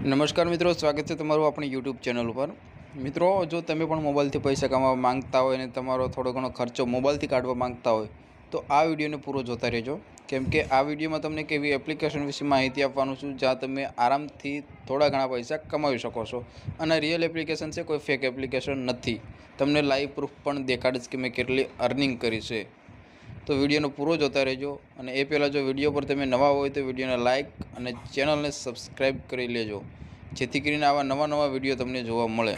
નમસ્કાર મિત્રો, સ્વાગત છે તમારું આપણી યુટ્યુબ ચેનલ ઉપર. મિત્રો, જો તમે પણ મોબાઈલથી પૈસા કમાવા માંગતા હોય અને તમારો થોડો ઘણો ખર્ચો મોબાઈલથી કાઢવા માંગતા હોય, તો આ વિડીયોને પૂરો જોતા રહેજો. કેમ કે આ વિડીયોમાં તમને કેવી એપ્લિકેશન વિશે માહિતી આપવાનું છું, જ્યાં તમે આરામથી થોડા ઘણા પૈસા કમાવી શકો છો. અને રિયલ એપ્લિકેશન છે, કોઈ ફેક એપ્લિકેશન નથી. તમને લાઈવ પ્રૂફ પણ દેખાડીશ કે મેં કેટલી અર્નિંગ કરી છે. તો વિડીયોનો પૂરો જોતા રહેજો અને એ પહેલાં જો વીડિયો પર તમે નવા હોય તો વિડીયોને લાઇક અને ચેનલને સબસ્ક્રાઈબ કરી લેજો, જેથી કરીને આવા નવા નવા વીડિયો તમને જોવા મળે.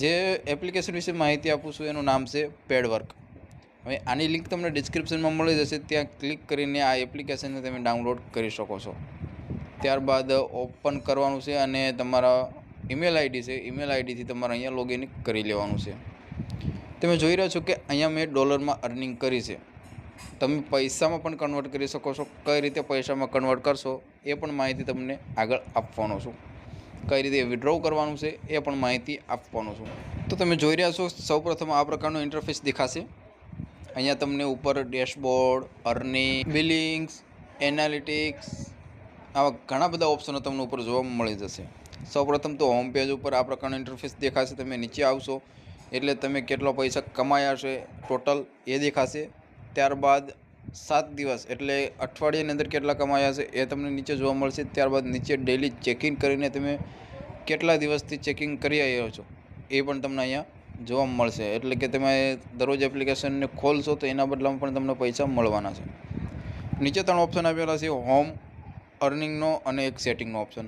જે એપ્લિકેશન વિશે માહિતી આપું છું, એનું નામ છે પેડવર્ક. હવે આની લિંક તમને ડિસ્ક્રિપ્શનમાં મળી જશે, ત્યાં ક્લિક કરીને આ એપ્લિકેશનને તમે ડાઉનલોડ કરી શકો છો. ત્યારબાદ ઓપન કરવાનું છે અને તમારા ઈમેલ આઈડી છે, ઈમેલ આઈડીથી તમારે અહીંયા લોગિન કરી લેવાનું છે. તમે જોઈ રહ્યા છો કે અહીંયા મેં ડોલરમાં અર્નિંગ કરી છે. તમે પૈસામાં પણ કન્વર્ટ કરી શકો છો. કઈ રીતે પૈસામાં કન્વર્ટ કરશો એ પણ માહિતી તમને આગળ આપવાનો છું. કઈ રીતે વિડ્રો કરવાનું છે એ પણ માહિતી આપવાનો છું. તો તમે જોઈ રહ્યા છો, સૌપ્રથમ આ પ્રકારનો ઇન્ટરફેસ દેખાશે. અહીંયા તમને ઉપર ડેશબોર્ડ અર્નિંગ બિલિંગ્સ એનાલિટિક્સ આવા ઘણા બધા ઓપ્શનો તમને ઉપર જોવા મળી જશે. સૌપ્રથમ તો હોમ પેજ ઉપર આ પ્રકારનો ઇન્ટરફેસ દેખાશે, તમે નીચે આવશો. એટલે તમે કેટલો પૈસા કમાયા છે ટોટલ એ દેખાશે. ત્યારબાદ સાત દિવસ, એટલે અઠવાડિયાની અંદર કેટલા કમાયા છે એ તમને નીચે જોવા મળશે. ત્યારબાદ નીચે ડેલી ચેકિંગ કરીને તમે કેટલા દિવસથી ચેકિંગ કરી આવ્યો છો એ પણ તમને અહીંયા જોવા મળશે. એટલે કે તમે દરરોજ એપ્લિકેશનને ખોલશો તો એના બદલામાં પણ તમને પૈસા મળવાના છે. નીચે ત્રણ ઓપ્શન આપેલા છે હોમ અર્નિંગનો અને એક સેટિંગનો ઓપ્શન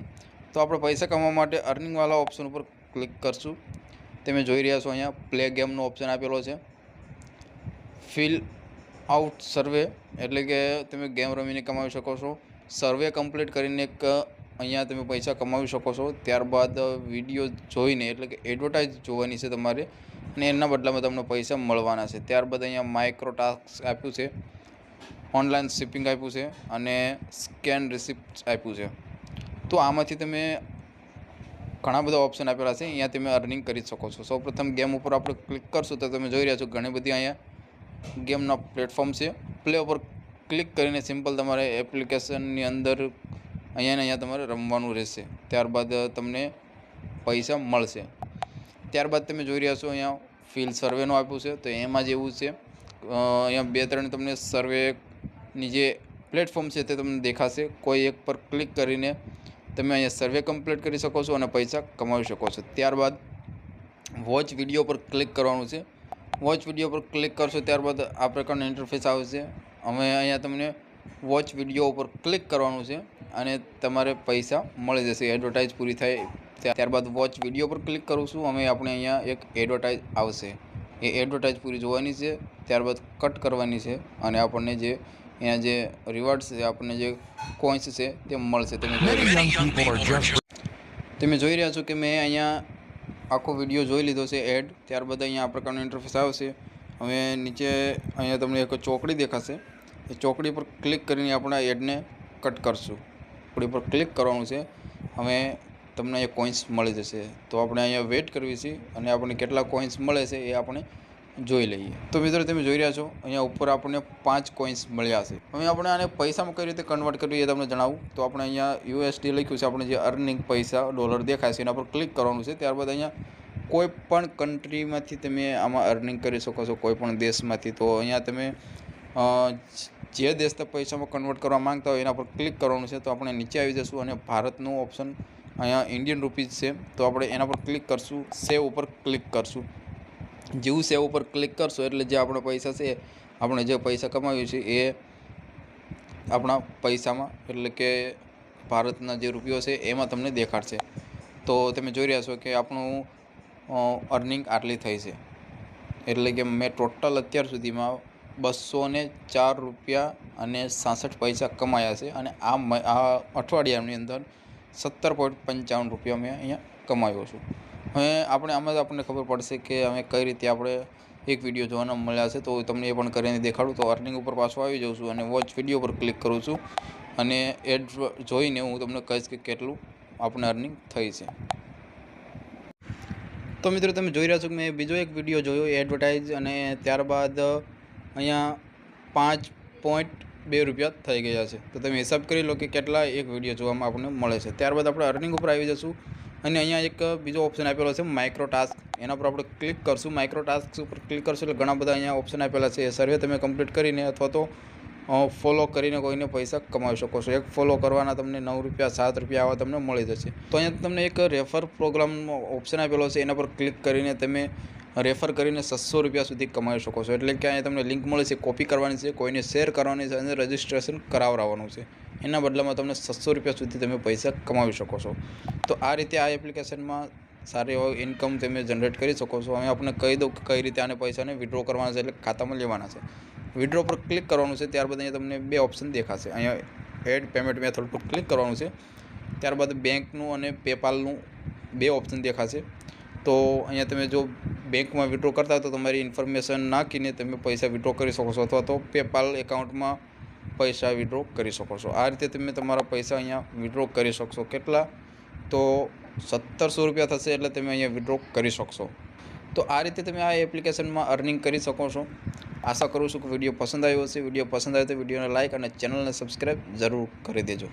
તો આપણે પૈસા કમાવા માટે અર્નિંગવાળા ઓપ્શન ઉપર ક્લિક કરશું. તમે જોઈ રહ્યા છો અહીંયા પ્લે ગેમનો ઓપ્શન આપેલો છે. ફિલ આઉટ સર્વે, એટલે કે તમે ગેમ રમીને કમાવી શકો છો. સર્વે કમ્પ્લીટ કરીને એક અહીંયા તમે પૈસા કમાવી શકો છો. ત્યારબાદ વીડિયો જોઈને, એટલે કે એડવર્ટાઇઝ જોવાની છે તમારે, અને એના બદલામાં તમને પૈસા મળવાના છે. ત્યારબાદ અહીંયા માઇક્રો ટાસ્ક આપ્યું છે. ઓનલાઈન શિપિંગ આપ્યું છે, અને સ્કેન રિસિપ્ટ આપ્યું છે. તો આમાંથી તમે ઘણા બધા ઓપ્શન આપેલા છે. અહીંયા તમે અર્નિંગ કરી શકો છો. સૌપ્રથમ ગેમ ઉપર આપણે ક્લિક કરશું તો તમે જોઈ રહ્યા છો ઘણી બધી અહીંયા ગેમના પ્લેટફોર્મ છે. પ્લે ઉપર ક્લિક કરીને સિમ્પલ તમારે એપ્લિકેશનની અંદર અહીંયા ને અહીંયા તમારે રમવાનું રહેશે. ત્યારબાદ તમને પૈસા મળશે. ત્યારબાદ તમે જોઈ રહ્યા છો અહીંયા ફિલ સર્વેનું આપ્યું છે. તો એમાં જ એવું છે. અહીંયા બે ત્રણ તમને સર્વેની જે પ્લેટફોર્મ છે તે તમને દેખાશે. કોઈ એક પર ક્લિક કરીને તમે અહીંયા સર્વે કમ્પ્લીટ કરી શકો છો અને પૈસા કમાવી શકો છો. ત્યારબાદ વોચ વીડિયો પર ક્લિક કરવાનું છે. વોચ વીડિયો પર ક્લિક કરશો ત્યારબાદ આ પ્રકારનું ઇન્ટરફેસ આવશે અમે અહીંયા તમને વોચ વીડિયો ઉપર ક્લિક કરવાનું છે અને તમારે પૈસા મળી જશે એડવર્ટાઇઝ પૂરી થાય ત્યાર- ત્યારબાદ વોચ વીડિયો પર ક્લિક કરું છું અમે આપણે અહીંયા એક એડવર્ટાઇઝ આવશે. એ એડવર્ટાઇઝ પૂરી જોવાની છે ત્યારબાદ કટ કરવાની છે અને આપણને જે અહીંયા જે રિવોર્ડ્સ છે આપણને જે કોઈન્સ છે તે મળશે. તમે તમે જોઈ રહ્યા છો કે મેં અહીંયા આખો વીડિયો જોઈ લીધો છે એડ ત્યારબાદ અહીંયા આ પ્રકારનો ઇન્ટરફેસ આવશે હવે નીચે અહીંયા તમને એક ચોકડી દેખાશે. એ ચોકડી પર ક્લિક કરીને આપણે એડને કટ કરશું. ચોકડી પર ક્લિક કરવાનું છે. હવે તમને અહીંયા કોઈન્સ મળી જશે. તો આપણે અહીંયા વેઇટ કરવી છે અને આપણને કેટલા કોઈન્સ મળે છે એ આપણે જોઈ લઈએ. તો મિત્રો તમે જોઈ રહ્યા છો, અહીંયા ઉપર આપણને પાંચ કોઈન્સ મળ્યા છે. હવે આપણે આને પૈસામાં કઈ રીતે કન્વર્ટ કરવી એ તમને જણાવું. તો આપણે અહીંયા યુએસડી લખ્યું છે, આપણે જે અર્નિંગ પૈસા ડોલર દેખાય છે, એના પર ક્લિક કરવાનું છે. ત્યારબાદ અહીંયા કોઈ પણ કન્ટ્રીમાંથી તમે આમાં અર્નિંગ કરી શકો છો, કોઈ પણ દેશમાંથી. તો અહીંયા તમે જે દેશના પૈસામાં કન્વર્ટ કરવા માંગતા હોય એના પર ક્લિક કરવાનું છે. તો આપણે નીચે આવી જશું અને ભારતનું ઓપ્શન અહીંયા ઇન્ડિયન રૂપીઝ છે. તો આપણે એના પર ક્લિક કરશું સેવ ઉપર ક્લિક કરશું. જેવું સેવ ઉપર ક્લિક કરશો એટલે જે આપણા પૈસા છે, આપણે જે પૈસા કમાવ્યું છે એ આપણા પૈસામાં, એટલે કે ભારતના જે રૂપિયો છે એમાં તમને દેખાડશે. તો તમે જોઈ રહ્યા છો કે આપણું અર્નિંગ આટલી થઈ છે. એટલે કે મેં ટોટલ અત્યાર સુધીમાં બસો ને ચાર રૂપિયા અને સાસઠ પૈસા કમાયા છે અને આ આ અઠવાડિયાની અંદર સત્તર પોઈન્ટ પંચાવન રૂપિયા મેં અહીંયા કમાયો છું. હવે આપણે આમાં જ આપણને ખબર પડશે કે અમે કઈ રીતે આપણે એક વીડિયો જોવાના મળ્યા છે. તો તમને એ પણ કરીને દેખાડું. તો અર્નિંગ ઉપર પાછો આવી જાઉં છું અને વોચ વીડિયો પર ક્લિક કરું છું. અને એડ જોઈને હું તમને કહીશ કે કેટલું આપણે અર્નિંગ થઈ છે. તો મિત્રો તમે જોઈ રહ્યા છો કે મેં બીજો એક વીડિયો જોયો એડવર્ટાઇઝ અને ત્યારબાદ અહીંયા પાંચ પોઈન્ટ બે રૂપિયા થઈ ગયા છે. તો તમે હિસાબ કરી લો કે કેટલા એક વીડિયો જોવામાં આપણને મળે છે. ત્યારબાદ આપણે અર્નિંગ ઉપર આવી જશું. અને અહીંયા એક બીજો ઓપ્શન આપેલો છે માઇક્રો ટાસ્ક એના પર આપણે ક્લિક કરશું. માઇક્રો ટાસ્ક ઉપર ક્લિક કરશું એટલે ઘણા બધા અહીંયા ઓપ્શન આપેલા છે. સર્વે તમે કમ્પ્લીટ કરીને અથવા તો ફોલો કરીને કોઈને પૈસા કમાવી શકો છો. એક ફોલો કરવાના તમને નવ રૂપિયા, સાત રૂપિયા આવા તમને મળી જશે. તો અહીંયા તમને એક રેફર પ્રોગ્રામનો ઓપ્શન આપેલો છે. એના પર ક્લિક કરીને તમે રેફર કરીને છસો રૂપિયા સુધી કમાઈ શકો છો. એટલે કે અહીંયા તમને લિંક મળે છે, કોપી કરવાની છે, કોઈને શેર કરવાની છે અને રજિસ્ટ્રેશન કરાવડાવવાનું છે. એના બદલામાં તમને છસો રૂપિયા સુધી તમે પૈસા કમાવી શકો છો. તો આ રીતે આ એપ્લિકેશનમાં સારી એવો ઇન્કમ તમે જનરેટ કરી શકો છો. અમે આપણે કહી દઉં કે કઈ રીતે આને પૈસાને વિડ્રો કરવાના છે એટલે ખાતામાં લેવાના છે. વિડ્રો પર ક્લિક કરવાનું છે, ત્યારબાદ અહીંયા તમને બે ઓપ્શન દેખાશે. અહીંયા એડ પેમેન્ટ મેથડ પર ક્લિક કરવાનું છે. ત્યારબાદ બેંકનું અને પેપાલનું બે ઓપ્શન દેખાશે. તો અહીંયા તમે જો બેંકમાં વિડ્રો કરતા તો તમારી ઇન્ફોર્મેશન નાખીને તમે પૈસા વિડ્રો કરી શકો છો અથવા તો પેપાલ એકાઉન્ટમાં પૈસા વિડ્રો કરી શકો છો. આ રીતે તમે તમારા પૈસા અહીંયા વિડ્રો કરી શકશો. કેટલા? તો સત્તરસો રૂપિયા થશે એટલે તમે અહીંયા વિડ્રો કરી શકશો. તો આ રીતે તમે આ એપ્લિકેશનમાં અર્નિંગ કરી શકો છો. આશા કરું છું કે વીડિયો પસંદ આવ્યો હશે. વીડિયો પસંદ આવ્યો તો વિડીયોને લાઇક અને ચેનલને સબસ્ક્રાઈબ જરૂર કરી દેજો.